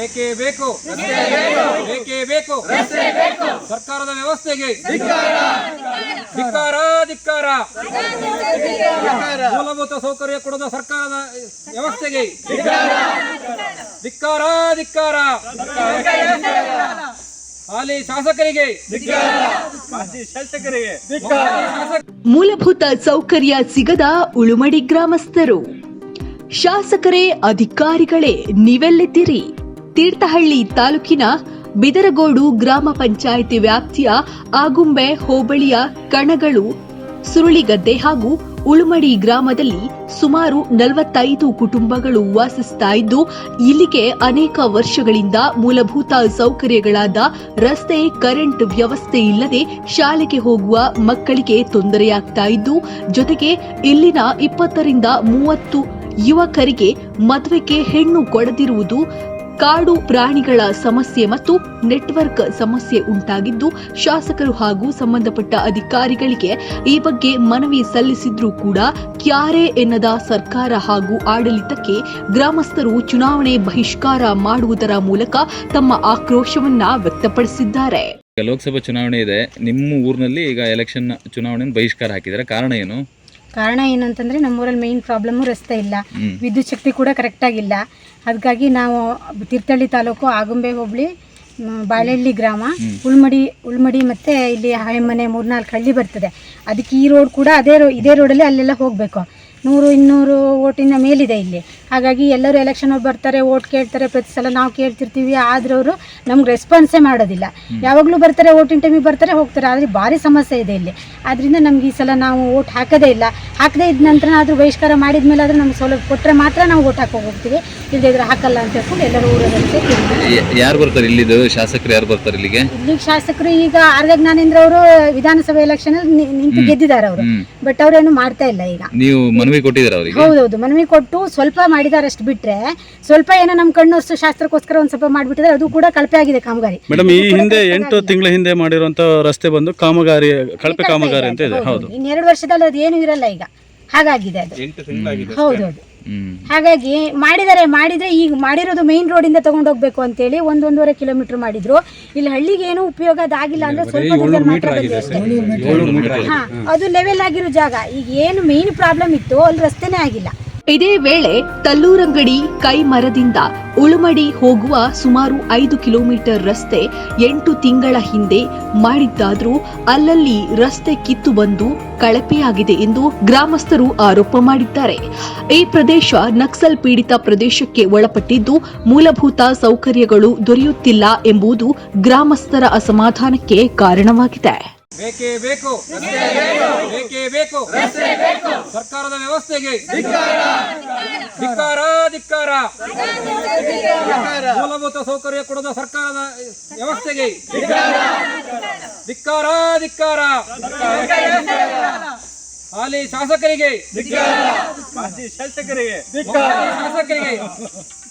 ಬೇಕೇ? ಬೇಕು? ಬೇಕೇ? ಬೇಕು. ಸರ್ಕಾರದ ವ್ಯವಸ್ಥೆಗೆ? ಧಿಕ್ಕಾರ. ಧಿಕ್ಕಾರ ಮೂಲಭೂತ ಸೌಕರ್ಯ ಕೊಡದ ಸರ್ಕಾರದ ವ್ಯವಸ್ಥೆಗೆ? ಧಿಕ್ಕಾರ. ಧಿಕ್ಕಾರ ಹಾಲಿ ಶಾಸಕರಿಗೆ? ಶಾಸಕರಿಗೆ? ಮೂಲಭೂತ ಸೌಕರ್ಯ ಸಿಗದ ಉಳುಮಡಿ ಗ್ರಾಮಸ್ಥರು. ಶಾಸಕರೇ ಅಧಿಕಾರಿಗಳೇ ನೀವೆಲ್ಲಿದ್ದೀರಿ? ತೀರ್ಥಹಳ್ಳಿ ತಾಲೂಕಿನ ಬಿದರಗೋಡು ಗ್ರಾಮ ಪಂಚಾಯಿತಿ ವ್ಯಾಪ್ತಿಯ ಆಗುಂಬೆ ಹೋಬಳಿಯ ಕಣಗಳು, ಸುರುಳಿಗದ್ದೆ ಹಾಗೂ ಉಳುಮಡಿ ಗ್ರಾಮದಲ್ಲಿ ಸುಮಾರು ನಲವತ್ತೈದು ಕುಟುಂಬಗಳು ವಾಸಿಸ್ತಾ ಇದ್ದು, ಇಲ್ಲಿಗೆ ಅನೇಕ ವರ್ಷಗಳಿಂದ ಮೂಲಭೂತ ಸೌಕರ್ಯಗಳಾದ ರಸ್ತೆ, ಕರೆಂಟ್ ವ್ಯವಸ್ಥೆ ಇಲ್ಲದೆ ಶಾಲೆಗೆ ಹೋಗುವ ಮಕ್ಕಳಿಗೆ ತೊಂದರೆಯಾಗ್ತಾ ಇದ್ದು, ಜೊತೆಗೆ ಇಲ್ಲಿನ ಇಪ್ಪತ್ತರಿಂದ ಮೂವತ್ತು ಯುವಕರಿಗೆ ಮದುವೆಗೆ ಹೆಣ್ಣು ಕೊಡದಿರುವುದು ಕಾಡು ಪ್ರಾಣಿಗಳ ಸಮಸ್ಯೆ ಮತ್ತು ನೆಟ್ವರ್ಕ್ ಸಮಸ್ಯೆ ಉಂಟಾಗಿದ್ದು, ಶಾಸಕರು ಹಾಗೂ ಸಂಬಂಧಪಟ್ಟ ಅಧಿಕಾರಿಗಳಿಗೆ ಈ ಬಗ್ಗೆ ಮನವಿ ಸಲ್ಲಿಸಿದ್ರೂ ಕೂಡ ಕ್ಯಾರೆ ಎನ್ನದ ಸರ್ಕಾರ ಹಾಗೂ ಆಡಳಿತಕ್ಕೆ ಗ್ರಾಮಸ್ಥರು ಚುನಾವಣೆ ಬಹಿಷ್ಕಾರ ಮಾಡುವುದರ ಮೂಲಕ ತಮ್ಮ ಆಕ್ರೋಶವನ್ನ ವ್ಯಕ್ತಪಡಿಸಿದ್ದಾರೆ. ಲೋಕಸಭಾ ಚುನಾವಣೆ ಇದೆ. ನಿಮ್ಮ ಊರಿನಲ್ಲಿ ಈಗ ಎಲೆಕ್ಷನ್ ಚುನಾವಣೆ ಬಹಿಷ್ಕಾರ ಹಾಕಿದ್ದಾರೆ. ಕಾರಣ ಏನು? ಕಾರಣ ಏನಂತಂದರೆ ನಮ್ಮೂರಲ್ಲಿ ಮೇಯ್ನ್ ಪ್ರಾಬ್ಲಮ್ಮು ರಸ್ತೆ ಇಲ್ಲ. ವಿದ್ಯುತ್ ಶಕ್ತಿ ಕೂಡ ಕರೆಕ್ಟಾಗಿಲ್ಲ ಅದಕ್ಕಾಗಿ ನಾವು ತೀರ್ಥಹಳ್ಳಿ ತಾಲೂಕು ಆಗುಂಬೆ ಹೋಬಳಿ ಬಾಳೆಹಳ್ಳಿ ಗ್ರಾಮ ಉಳ್ಮಡಿ ಉಳ್ಮಡಿ ಮತ್ತು ಇಲ್ಲಿ ಹಾಯಮನೆ ಮೂರ್ನಾಲ್ಕು ಹಳ್ಳಿ ಬರ್ತದೆ. ಅದಕ್ಕೆ ಈ ರೋಡ್ ಕೂಡ ಅದೇ ರೋ ಇದೇ ರೋಡಲ್ಲಿ ಅಲ್ಲೆಲ್ಲ ಹೋಗಬೇಕು. ನೂರು ಇನ್ನೂರು ಓಟಿನ ಮೇಲಿದೆ ಇಲ್ಲಿ. ಹಾಗಾಗಿ ಎಲ್ಲರೂ ಎಲೆಕ್ಷನ್ ಬರ್ತಾರೆ ಓಟ್ ಕೇಳ್ತಾರೆ ಪ್ರತಿ ಸಲ ನಾವು ಕೇಳ್ತಿರ್ತೀವಿ ಆದ್ರೆ ಅವರು ನಮ್ಗೆ ರೆಸ್ಪಾನ್ಸೇ ಮಾಡೋದಿಲ್ಲ. ಯಾವಾಗಲೂ ಬರ್ತಾರೆ ಓಟಿನ ಟೈಮಿಗೆ ಬರ್ತಾರೆ ಹೋಗ್ತಾರೆ ಆದರೆ ಭಾರಿ ಸಮಸ್ಯೆ ಇದೆ ಇಲ್ಲಿ. ಆದ್ದರಿಂದ ನಮ್ಗೆ ಈ ಸಲ ನಾವು ಓಟ್ ಹಾಕೋದೇ ಇಲ್ಲ. ಹಾಕದೇ ಇದ್ದ ನಂತರ ಆದರೂ ಬಹಿಷ್ಕಾರ ಮಾಡಿದ ಮೇಲೆ ಆದರೂ ನಮ್ಗೆ ಸೌಲಭ್ಯ ಕೊಟ್ಟರೆ ಮಾತ್ರ ನಾವು ಓಟ್ ಹಾಕೋ ಹೋಗ್ತೀವಿ. ಇಲ್ಲದೇ ಇದ್ರೆ ಹಾಕಲ್ಲ ಅಂತ ಹೇಳ್ಕೊಂಡು ಎಲ್ಲರೂ ಊರಲ್ಲಿ ಯಾರು ಬರ್ತಾರೆ ಶಾಸಕರು ಯಾರು ಬರ್ತಾರೆ ಇಲ್ಲಿಗೆ? ಇಲ್ಲಿಗೆ ಶಾಸಕರು ಈಗ ಆರ್ಗ ಜ್ಞಾನೇಂದ್ರ ಅವರು ವಿಧಾನಸಭೆ ಎಲೆಕ್ಷನ್ ಅಲ್ಲಿ ನಿಂತು ಗೆದ್ದಿದ್ದಾರೆ ಅವರು. ಬಟ್ ಅವ್ರೇನು ಮಾಡ್ತಾ ಇಲ್ಲ ಈಗ. ನೀವು ಮನವಿ ಕೊಟ್ಟಿದ್ದೀರಾ ಅವರಿಗೆ? ಹೌದೌದು ಮನವಿ ಕೊಟ್ಟು ಸ್ವಲ್ಪ ಮಾಡಿದ್ದಾರೆ ಅಷ್ಟು ಬಿಟ್ರೆ ಸ್ವಲ್ಪ ಏನೋ ನಮ್ಮ ಕಣ್ಣು ಶಾಸ್ತ್ರಕ್ಕೋಸ್ಕರ ಒಂದ್ ಸ್ವಲ್ಪ ಮಾಡ್ಬಿಟ್ಟಿದ್ರೆ ಅದು ಕೂಡ ಕಳಪೆ ಆಗಿದೆ ಕಾಮಗಾರಿ. ಮೇಡಮ್ ಈ ಹಿಂದೆ ಎಂಟು ತಿಂಗಳ ಹಿಂದೆ ಮಾಡಿರುವಂತ ರಸ್ತೆ ಬಂದು ಕಾಮಗಾರಿ ಕಳಪೆ ಕಾಮಗಾರಿ ಅಂತ ಇದೆ. ಹೌದು. ಇನ್ನೆರಡು ವರ್ಷದಲ್ಲಿ ಅದು ಏನು ಇರಲ್ಲ ಈಗ. ಹಾಗಾಗಿದೆ ಅದು. ಹೌದೌದು. ಹಾಗಾಗಿ ಮಾಡಿದರೆ ಮಾಡಿದ್ರೆ ಈಗ ಮಾಡಿರೋದು ಮೇನ್ ರೋಡ್ ಇಂದ ತಗೊಂಡು ಹೋಗ್ಬೇಕು ಅಂತೇಳಿ ಹೇಳಿ ಒಂದೂವರೆ ಕಿಲೋಮೀಟರ್ ಮಾಡಿದ್ರು. ಇಲ್ಲಿ ಹಳ್ಳಿಗೆ ಏನು ಉಪಯೋಗ ಅದಾಗಿಲ್ಲ ಅಂದ್ರೆ ಸ್ವಲ್ಪ ಮಾತ್ರ ಬಂದಿದೆ ಅದು ಲೆವೆಲ್ ಆಗಿರೋ ಜಾಗ. ಈಗ ಏನು ಮೇನ್ ಪ್ರಾಬ್ಲಮ್ ಇತ್ತು ಅಲ್ಲಿ ರಸ್ತೆನೇ ಆಗಿಲ್ಲ. ಇದೇ ವೇಳೆ ತಲ್ಲೂರಂಗಡಿ ಕೈಮರದಿಂದ ಉಳುಮಡಿ ಹೋಗುವ ಸುಮಾರು ಐದು ಕಿಲೋಮೀಟರ್ ರಸ್ತೆ ಎಂಟು ತಿಂಗಳ ಹಿಂದೆ ಮಾಡಿದ್ದಾದರೂ ಅಲ್ಲಲ್ಲಿ ರಸ್ತೆ ಕಿತ್ತು ಬಂದು ಕಳಪೆಯಾಗಿದೆ ಎಂದು ಗ್ರಾಮಸ್ಥರು ಆರೋಪ ಮಾಡಿದ್ದಾರೆ. ಈ ಪ್ರದೇಶ ನಕ್ಸಲ್ ಪೀಡಿತ ಪ್ರದೇಶಕ್ಕೆ ಒಳಪಟ್ಟಿದ್ದು ಮೂಲಭೂತ ಸೌಕರ್ಯಗಳು ದೊರೆಯುತ್ತಿಲ್ಲ ಎಂಬುದು ಗ್ರಾಮಸ್ಥರ ಅಸಮಾಧಾನಕ್ಕೆ ಕಾರಣವಾಗಿದೆ. ಬೇಕೇ ಬೇಕು ಬೇಕೇ ಬೇಕು. ಸರ್ಕಾರದ ವ್ಯವಸ್ಥೆಗೆ ಧಿಕ್ಕಾರ. ಧಿಕ್ಕಾರ ಮೂಲಭೂತ ಸೌಕರ್ಯ ಕೊಡದ ಸರ್ಕಾರದ ವ್ಯವಸ್ಥೆಗೆ ಧಿಕ್ಕಾರ. ಧಿಕ್ಕಾರ ಹಾಲಿ ಶಾಸಕರಿಗೆ ಶಾಸಕರಿಗೆ